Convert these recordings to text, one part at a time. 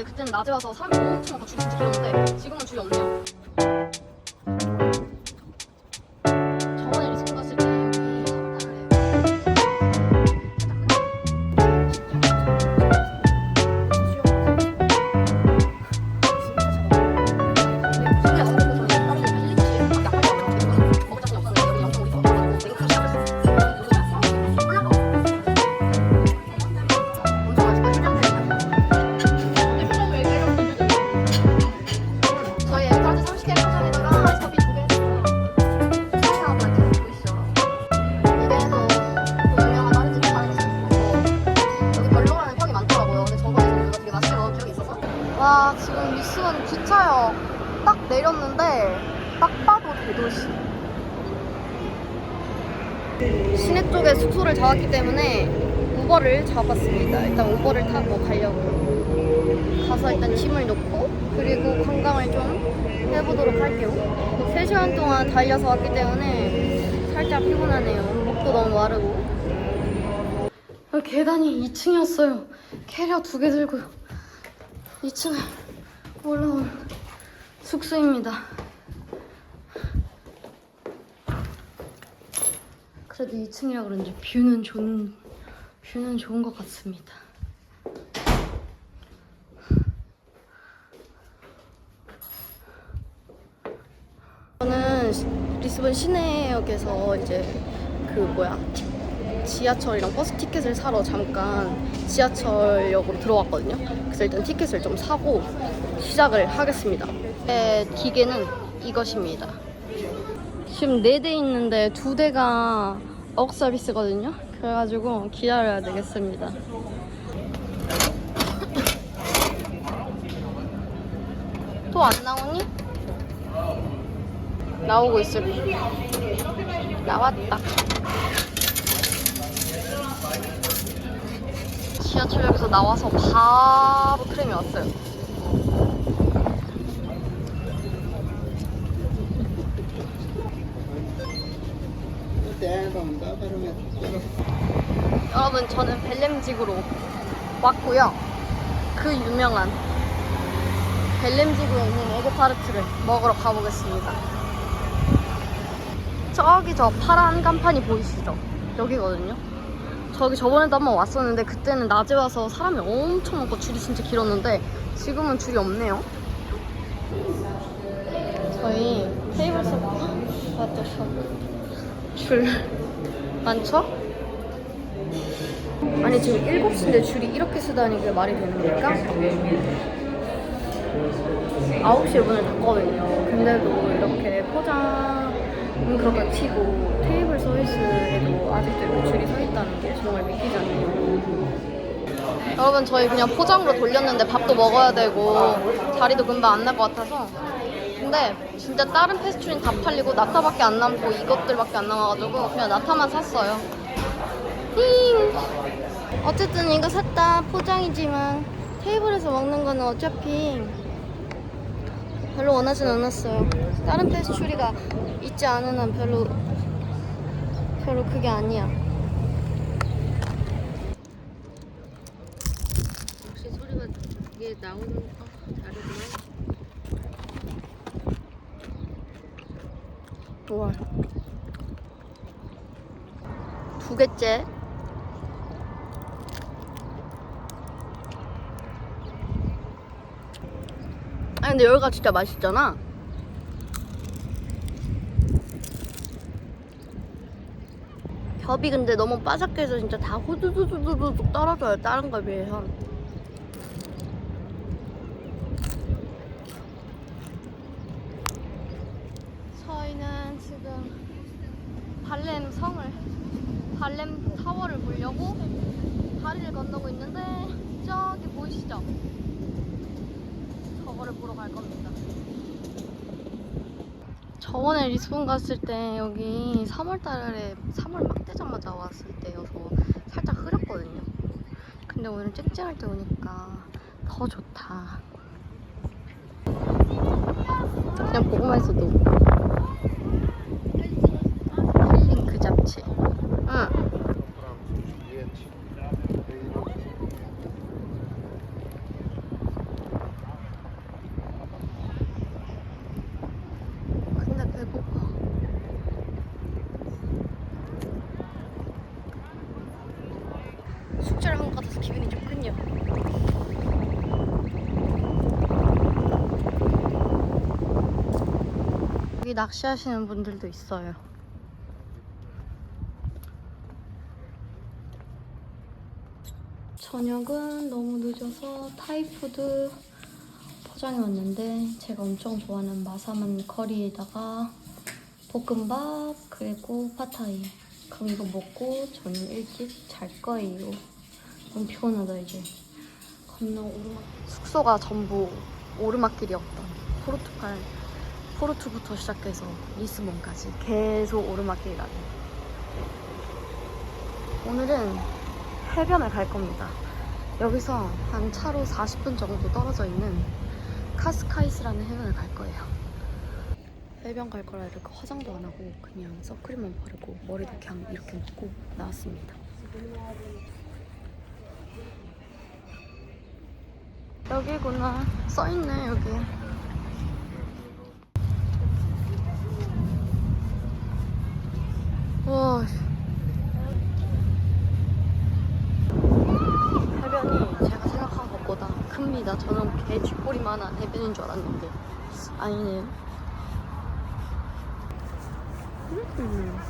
있었는데 그때는 낮에 와서 사람이 엄청 많고 줄이 진짜 길었는데 지금은 줄이 없네요. 대도시. 시내 쪽에 숙소를 잡았기 때문에 우버를 잡았습니다. 일단 우버를 타고 가려고. 가서 일단 짐을 놓고 그리고 관광을 좀 해보도록 할게요. 3시간 동안 달려서 왔기 때문에 살짝 피곤하네요. 목도 너무 마르고. 아, 계단이 2층이었어요. 캐리어 두 개 들고 2층에 올라온 숙소입니다. 그래도 2층이라 그런지 뷰는 좋은 뷰는 좋은 것 같습니다. 저는 시- 리스본 시내역에서 이제 그 뭐야 티- 지하철이랑 버스 티켓을 사러 잠깐 지하철역으로 들어왔거든요. 그래서 일단 티켓을 좀 사고 시작을 하겠습니다. 네, 기계는 이것입니다. 지금 네 대 있는데 두 대가 어업 서비스거든요. 그래가지고 기다려야 되겠습니다. 또 안 나오니? 나오고 있을 나왔다 지하철역에서 나와서 바로 트램이 왔어요 여러분 저는 벨렘직으로 왔고요 그 유명한 벨렘직으에 있는 에그타르트를 먹으러 가보겠습니다 저기 저 파란 간판이 보이시죠? 여기거든요. 저기 저번에도 한번 왔었는데 그때는 낮에 와서 사람이 엄청 많고 줄이 진짜 길었는데 지금은 줄이 없네요. 저희 테이블 서브 맞죠? 줄 많죠? 아니 지금 7시인데 줄이 이렇게 쓰다니 그게 말이 되는 걸까? 9시에 문을 닫거든요. 근데도 이렇게 포장은 그렇게 치고 테이블 서비스에도 아직도 이렇게 줄이 서 있다는 게 정말 믿기지 않네요. 여러분 저희 그냥 포장으로 돌렸는데 밥도 먹어야 되고 자리도 금방 안 날 것 같아서 근데 진짜 다른 패스트리는 다 팔리고 나타밖에 안 남고 이것들밖에 안 남아가지고 그냥 나타만 샀어요. 힝. 어쨌든 이거 샀다 포장이지만 테이블에서 먹는 거는 어차피 별로 원하진 않았어요. 다른 페스츄리가 있지 않은 한 별로 별로 그게 아니야. 역시 소리가 이게 나오는 거 다르구나. 우와. 두 개째. 아니 근데 여기가 진짜 맛있잖아. 겹이 근데 너무 바삭해서 진짜 다 후두두두두둑 떨어져요 다른 거에 비해서. 저희는 지금 발렘 성을 발렘 타워를 보려고 다리를 건너고 있는데 저기 보이시죠? 저거를 보러 갈 겁니다. 저번에 리스본 갔을 때 여기 3월달에 3월 막대자마자 왔을 때여서 살짝 흐렸거든요. 근데 오늘 쨍쨍할 때 오니까 더 좋다. 그냥 보고만 있어도 힐링 그 잡채. 낚시하시는 분들도 있어요. 저녁은 너무 늦어서 타이푸드 포장해 왔는데 제가 엄청 좋아하는 마사만 커리에다가 볶음밥 그리고 파타이 그럼 이거 먹고 저는 일찍 잘 거예요. 너무 피곤하다 이제. 겁나 오르막 숙소가 전부 오르막길이었던 포르투갈 포르투부터 시작해서 리스본까지 계속 오르막길이라니 오늘은 해변을 갈 겁니다. 여기서 한 차로 40분 정도 떨어져 있는 카스카이스라는 해변을 갈 거예요. 해변 갈 거라 이렇게 화장도 안 하고 그냥 선크림만 바르고 머리도 그냥 이렇게 묶고 나왔습니다. 여기구나. 써있네 여기 와 해변이 제가 생각한 것보다 큽니다 저는 개 쥐꼬리만한 해변인 줄 알았는데 아니네요 음.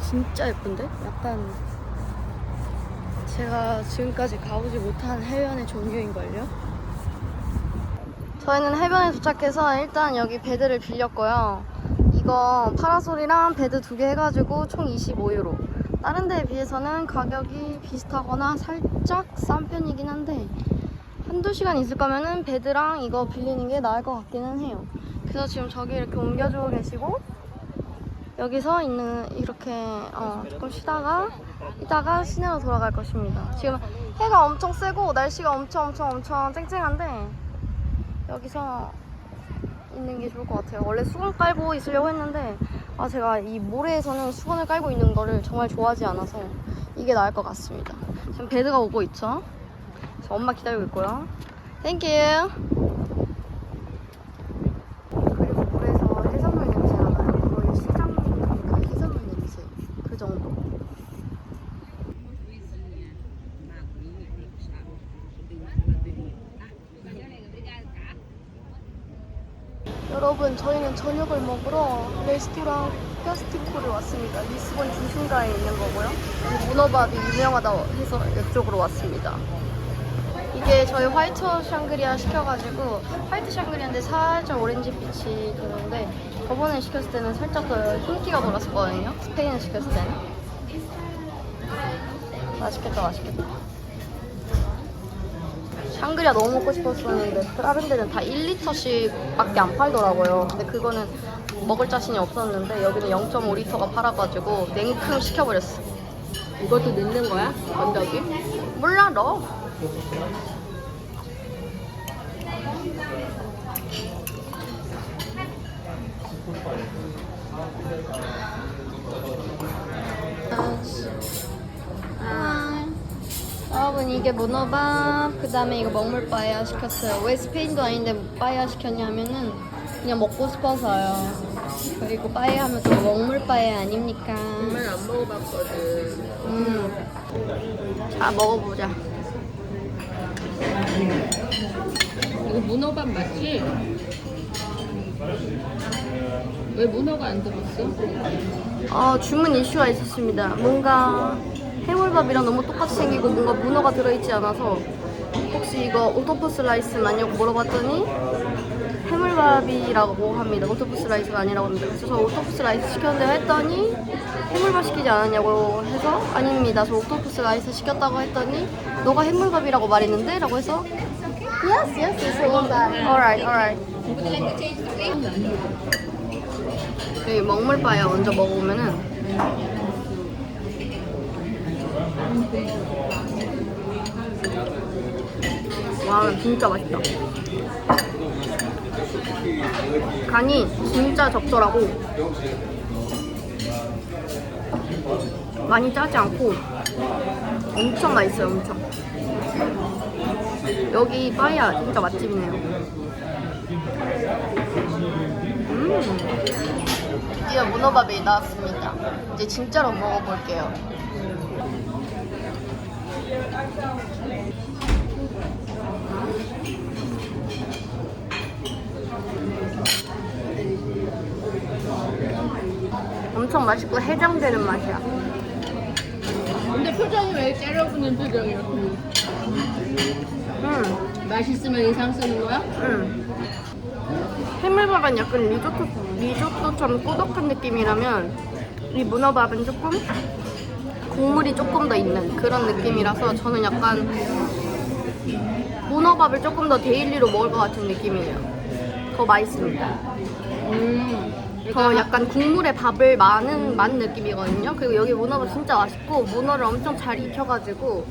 진짜 예쁜데? 약간 제가 지금까지 가보지 못한 해변의 종류인걸요? 저희는 해변에 도착해서 일단 여기 베드를 빌렸고요. 이거 파라솔이랑 베드 두 개 해가지고 총 25유로. 다른 데에 비해서는 가격이 비슷하거나 살짝 싼 편이긴 한데 한두 시간 있을 거면은 베드랑 이거 빌리는 게 나을 것 같기는 해요. 그래서 지금 저기 이렇게 옮겨주고 계시고 여기서 있는 이렇게 어, 조금 쉬다가 이따가 시내로 돌아갈 것입니다. 지금 해가 엄청 세고 날씨가 엄청 엄청 엄청 쨍쨍한데 여기서 있는 게 좋을 것 같아요. 원래 수건 깔고 있으려고 했는데 아 제가 이 모래에서는 수건을 깔고 있는 거를 정말 좋아하지 않아서 이게 나을 것 같습니다. 지금 베드가 오고 있죠. 저 엄마 기다리고 있고요. 땡큐. 그리고 물에서 해산물 냄새가 나요. 거의 시장 그 해산물 냄새 그 정도. 여러분 저희는 저녁을 먹으러 레스토랑 뼈스티코를 왔습니다. 리스본 중심가에 있는 거고요. 문어밥이 유명하다 해서 이쪽으로 왔습니다. 이게 저희 화이트 샹그리아 시켜가지고 화이트 샹그리아인데 살짝 오렌지 빛이 도는데 저번에 시켰을 때는 살짝 더 흰기가 돌았었거든요. 스페인에 시켰을 때는. 맛있겠다 맛있겠다. 샹그리아 너무 먹고 싶었었는데 다른 데는 다 1리터씩 밖에 안 팔더라고요. 근데 그거는 먹을 자신이 없었는데 여기는 0.5리터가 팔아가지고 냉큼 시켜버렸어. 이것도 넣는 거야? 건더기? 몰라 너. 아, 이게 문어밥 그 다음에 이거 먹물 빠야 시켰어요 왜 스페인도 아닌데 빠야 시켰냐면은 그냥 먹고 싶어서요 그리고 빠야 하면 또 먹물 빠야 아닙니까 정말 안 먹어봤거든. 음. 자 먹어보자 이거 문어밥 맞지? 왜 문어가 안 들었어? 어, 주문 이슈가 있었습니다. 뭔가 해물밥이랑 너무 똑같이 생기고 뭔가 문어가 들어있지 않아서 혹시 이거 오토푸스 라이스 맞냐고 물어봤더니 해물밥이라고 합니다. 오토푸스 라이스가 아니라고 합니다. 그래서 저 오토푸스 라이스 시켰는데 했더니 해물밥 시키지 않았냐고 해서 아닙니다. 저 오토푸스 라이스 시켰다고 했더니 너가 해물밥이라고 말했는데? 라고 해서 Yes, yes, yes, it was that. Alright, alright. 여기 먹물바야 먼저 먹어보면은 와 진짜 맛있다 간이 진짜 적절하고 많이 짜지 않고 엄청 맛있어요 엄청 여기 빠이야 진짜 맛집이네요 음 드디어 문어밥이 나왔습니다. 이제 진짜로 먹어볼게요. 엄청 맛있고 해장되는 맛이야. 근데 표정이 왜 째려붙는 표정이야? 음. 맛있으면 이상 쓰는 거야? 응. 해물밥은 약간 리조트, 리조트처럼 꾸덕한 느낌이라면 이 문어밥은 조금 국물이 조금 더 있는 그런 느낌이라서 저는 약간 문어밥을 조금 더 데일리로 먹을 것 같은 느낌이에요. 더 맛있습니다. 음. 더 약간 국물에 밥을 많은 많은 느낌이거든요. 그리고 여기 문어가 진짜 맛있고 문어를 엄청 잘 익혀가지고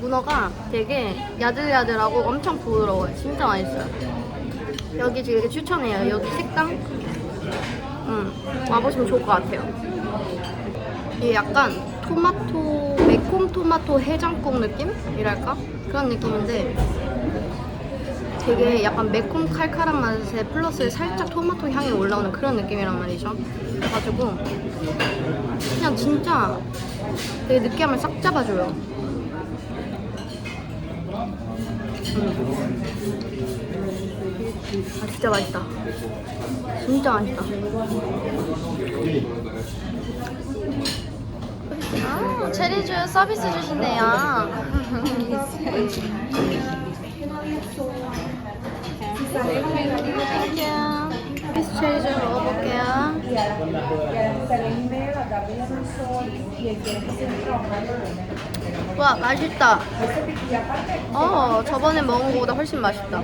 문어가 되게 야들야들하고 엄청 부드러워요. 진짜 맛있어요. 여기 되게 추천해요. 여기 식당 음, 와보시면 좋을 것 같아요. 이게 약간 토마토 매콤 토마토 해장국 느낌이랄까 그런 느낌인데 되게 약간 매콤 칼칼한 맛에 플러스 살짝 토마토 향이 올라오는 그런 느낌이란 말이죠. 그래가지고 그냥 진짜 되게 느끼함을 싹 잡아줘요. 음. 아 진짜 맛있다. 진짜 맛있다. 아 체리주 서비스 주신대요. 땡큐. 피스 체리 좀 먹어볼게요. 와 맛있다. 어 저번에 먹은 거보다 훨씬 맛있다.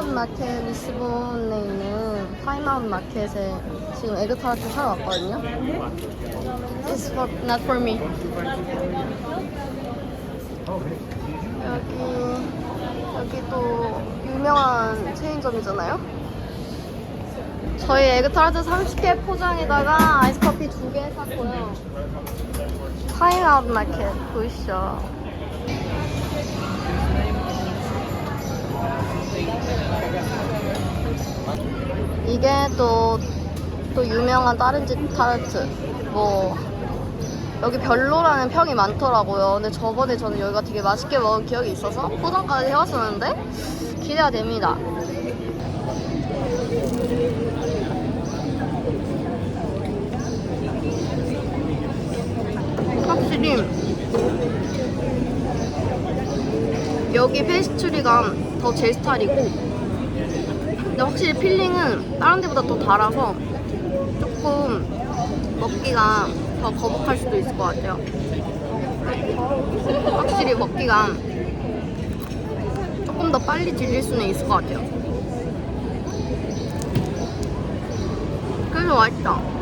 타임아웃 마켓 리스본에 있는 타임아웃 마켓에 지금 에그타르트 사러 왔거든요. It's for, not for me. 여기 여기 또 유명한 체인점이잖아요. 저희 에그타르트 30개 포장에다가 아이스커피 2개 샀고요. 타임아웃 마켓 보이시죠? 이게 또, 또 유명한 다른 집 타르트. 뭐, 여기 별로라는 평이 많더라고요. 근데 저번에 저는 여기가 되게 맛있게 먹은 기억이 있어서 포장까지 해왔었는데 기대가 됩니다. 확실히 여기 페이스트리가 더 제 스타일이고 근데 확실히 필링은 다른 데보다 더 달아서 조금 먹기가 더 거북할 수도 있을 것 같아요. 확실히 먹기가 조금 더 빨리 질릴 수는 있을 것 같아요. 그래서 맛있다.